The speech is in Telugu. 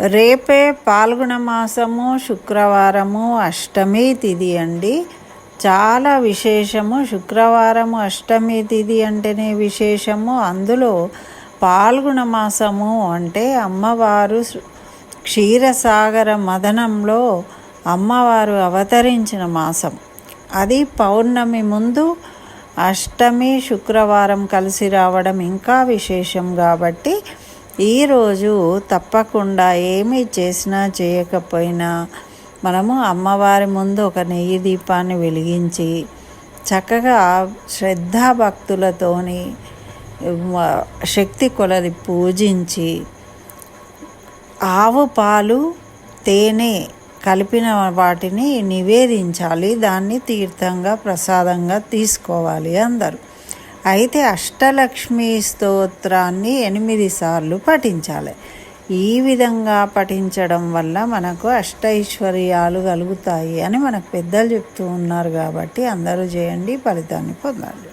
రేపే పాల్గొన మాసము శుక్రవారము అష్టమి తిథి అండి. చాలా విశేషము. శుక్రవారము అష్టమి తిథి అంటేనే విశేషము. అందులో పాల్గొన మాసము అంటే అమ్మవారు క్షీరసాగర మదనంలో అమ్మవారు అవతరించిన మాసం. అది పౌర్ణమి ముందు అష్టమి శుక్రవారం కలిసి రావడం ఇంకా విశేషం కాబట్టి ఈరోజు తప్పకుండా ఏమి చేసినా చేయకపోయినా మనము అమ్మవారి ముందు ఒక నెయ్యి దీపాన్ని వెలిగించి చక్కగా శ్రద్ధాభక్తులతోని శక్తి కొలది పూజించి ఆవు పాలు తేనె కలిపిన వాటిని నివేదించాలి. దాన్ని తీర్థంగా ప్రసాదంగా తీసుకోవాలి అందరూ. అయితే అష్టలక్ష్మి స్తోత్రాన్ని ఎనిమిది సార్లు పఠించాలి. ఈ విధంగా పఠించడం వల్ల మనకు అష్టైశ్వర్యాలు కలుగుతాయి అని మనకు పెద్దలు చెప్తూ ఉన్నారు కాబట్టి అందరూ చేయండి ఫలితాన్ని పొందండి.